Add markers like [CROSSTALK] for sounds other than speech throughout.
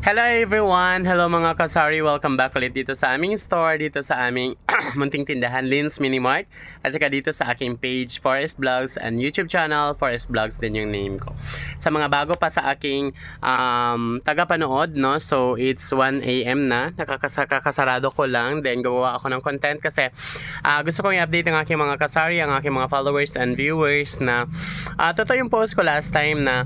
Hello everyone! Hello mga kasari! Welcome back ulit dito sa aming store, dito sa aming [CLEARS THROAT] munting tindahan, Lynn's Mini Mart. At saka dito sa aking page, Forest Vlogs and YouTube channel, Forest Vlogs din yung name ko. Sa mga bago pa sa aking um, tagapanood, no? So it's 1 a.m. na, nakakasarado ko lang, then gawa ako ng content kasi ah, gusto kong i-update ang aking mga kasari, ang aking mga followers and viewers na ah, totoo yung post ko last time na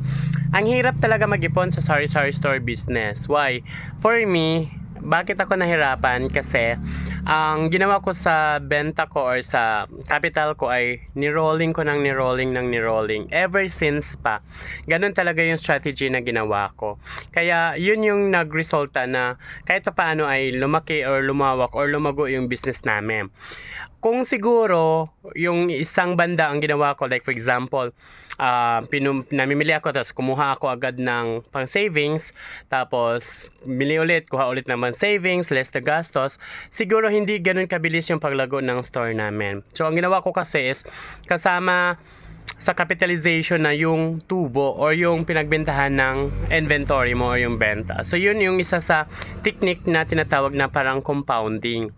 ang hirap talaga mag-ipon sa sari-sari store business. Why? For me, bakit ako nahirapan? Kasi ang ginawa ko sa benta ko or sa capital ko ay nirolling ko ng nirolling ng nirolling ever since pa. Ganun talaga yung strategy na ginawa ko. Kaya yun yung nagresulta na kahit pa paano ay lumaki or lumawak or lumago yung business namin. Kung siguro yung isang banda ang ginawa ko like for example, ah pinum- namimili ako tapos kumuha ako agad ng pang savings tapos bili ulit kuha ulit naman savings less the gastos siguro hindi ganun kabilis yung paglago ng store namin so ang ginawa ko kasi is kasama sa capitalization na yung tubo or yung pinagbentahan ng inventory mo or yung benta. So yun yung isa sa technique na tinatawag na parang compounding.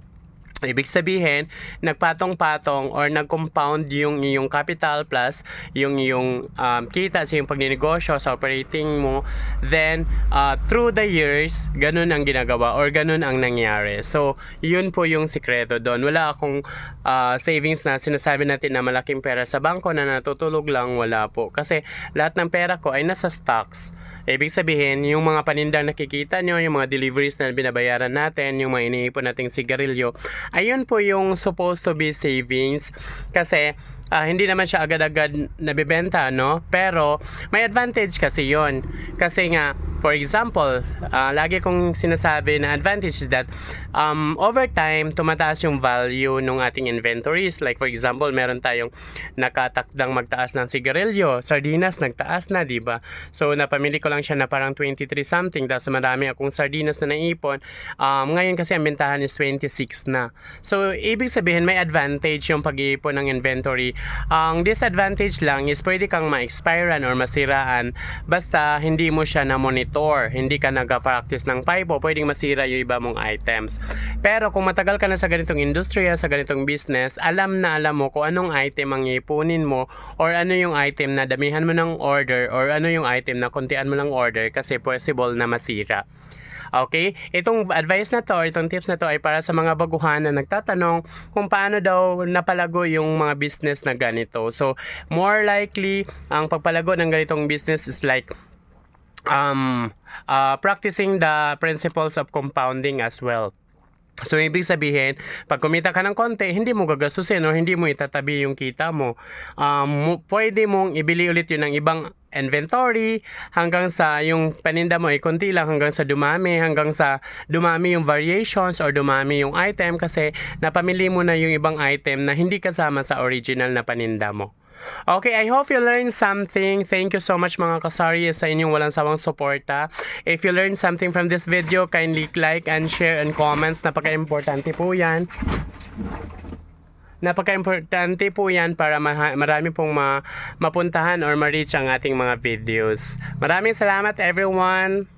Ibig sabihin, nagpatong-patong or nag-compound yung iyong capital plus yung iyong um, kita sa iyong pagninegosyo sa operating mo. Then, uh, through the years, ganun ang ginagawa or ganun ang nangyari. So, yun po yung sikreto doon. Wala akong uh, savings na sinasabi natin na malaking pera sa bangko na natutulog lang, wala po. Kasi lahat ng pera ko ay nasa stocks. Ibig sabihin, yung mga panindang nakikita nyo, yung mga deliveries na binabayaran natin, yung mga iniipon nating sigarilyo, ayun po yung supposed to be savings. Kasi, ah, hindi naman siya agad-agad nabibenta, no? Pero, may advantage kasi yon Kasi nga, for example, ah, lagi kong sinasabi na advantage is that um, over time, tumataas yung value ng ating inventories. Like for example, meron tayong nakatakdang magtaas ng sigarilyo. Sardinas, nagtaas na, di ba? So, napamili ko lang siya na parang 23 something. Tapos marami akong sardinas na naipon. Um, ngayon kasi ang bentahan is 26 na. So, ibig sabihin, may advantage yung pag-iipon ng inventory. Ang disadvantage lang is pwede kang ma-expirean or masiraan basta hindi mo siya na-monitor. Hindi ka nag-practice ng PIPO, pwedeng masira yung iba mong items. Pero kung matagal ka na sa ganitong industriya, sa ganitong business, alam na alam mo kung anong item ang ipunin mo or ano yung item na damihan mo ng order or ano yung item na kuntian mo ng order kasi possible na masira. Okay? Itong advice na to itong tips na to ay para sa mga baguhan na nagtatanong kung paano daw napalago yung mga business na ganito. So, more likely, ang pagpalago ng ganitong business is like um, uh, practicing the principles of compounding as well. So, ibig sabihin, pag kumita ka ng konti, hindi mo gagastusin o hindi mo itatabi yung kita mo. Um, pwede mong ibili ulit yun ng ibang inventory hanggang sa yung paninda mo ay konti lang hanggang sa dumami, hanggang sa dumami yung variations or dumami yung item kasi napamili mo na yung ibang item na hindi kasama sa original na paninda mo. Okay, I hope you learned something. Thank you so much mga kasari sa inyong walang sawang suporta. If you learned something from this video, kindly like and share and comments. Napaka-importante po yan. Napaka-importante po yan para marami pong ma- mapuntahan or ma-reach ang ating mga videos. Maraming salamat everyone!